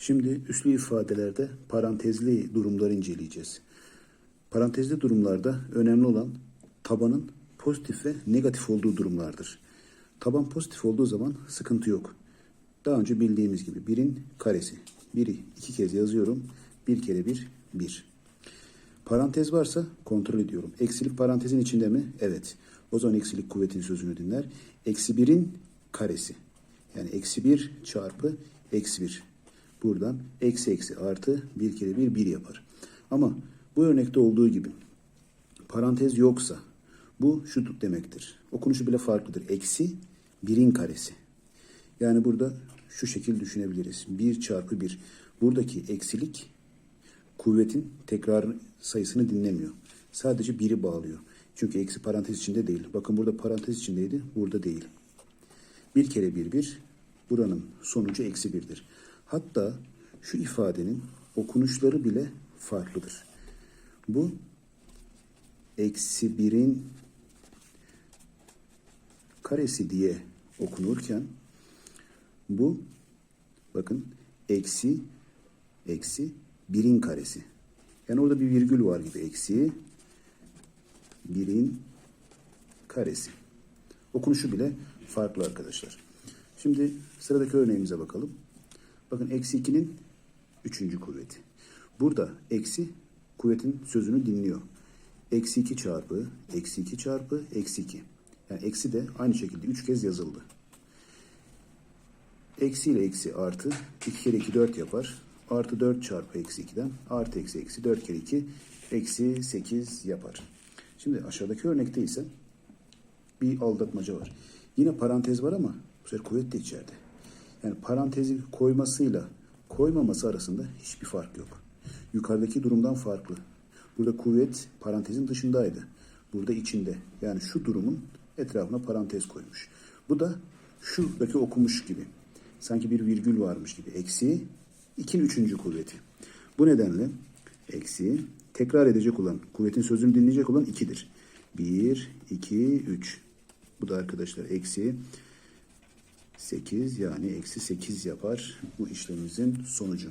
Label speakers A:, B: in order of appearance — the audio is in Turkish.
A: Şimdi üslü ifadelerde parantezli durumları inceleyeceğiz. Parantezli durumlarda önemli olan tabanın pozitif ve negatif olduğu durumlardır. Taban pozitif olduğu zaman sıkıntı yok. Daha önce bildiğimiz gibi birin karesi. Biri iki kez yazıyorum. Bir kere bir, bir. Parantez varsa kontrol ediyorum. Eksilik parantezin içinde mi? Evet. O zaman eksilik kuvvetin sözünü dinler. Eksi birin karesi. Yani eksi bir çarpı eksi bir. Buradan eksi eksi artı bir kere bir bir yapar. Ama bu örnekte olduğu gibi parantez yoksa bu şu demektir. Okunuşu bile farklıdır. Eksi birin karesi. Yani burada şu şekil düşünebiliriz. 1 çarpı 1. Buradaki eksilik kuvvetin tekrar sayısını dinlemiyor. Sadece biri bağlıyor. Çünkü eksi parantez içinde değil. Bakın burada parantez içindeydi. Burada değil. Bir kere bir bir. Buranın sonucu eksi birdir. Hatta şu ifadenin okunuşları bile farklıdır. Bu eksi birin karesi diye okunurken bu bakın eksi eksi birin karesi. Yani orada bir virgül var gibi eksi birin karesi. Okunuşu bile farklı arkadaşlar. Şimdi sıradaki örneğimize bakalım. Bakın eksi 2'nin üçüncü kuvveti. Burada eksi kuvvetin sözünü dinliyor. Eksi 2 çarpı, eksi 2 çarpı, eksi 2. Yani eksi de aynı şekilde üç kez yazıldı. Eksi ile eksi artı 2 kere 2 4 yapar. Artı 4 çarpı eksi 2'den artı eksi eksi 4 kere 2 eksi 8 yapar. Şimdi aşağıdaki örnekte ise bir aldatmaca var. Yine parantez var ama bu sefer kuvvet de içeride. Yani parantezi koymasıyla koymaması arasında hiçbir fark yok. Yukarıdaki durumdan farklı. Burada kuvvet parantezin dışındaydı. Burada içinde. Yani şu durumun etrafına parantez koymuş. Bu da şuradaki okumuş gibi. Sanki bir virgül varmış gibi. Eksi 2'nin üçüncü kuvveti. Bu nedenle eksi tekrar edecek olan, kuvvetin sözünü dinleyecek olan 2'dir. 1, 2, 3. Bu da arkadaşlar eksi 8 yani eksi 8 yapar bu işlemimizin sonucu.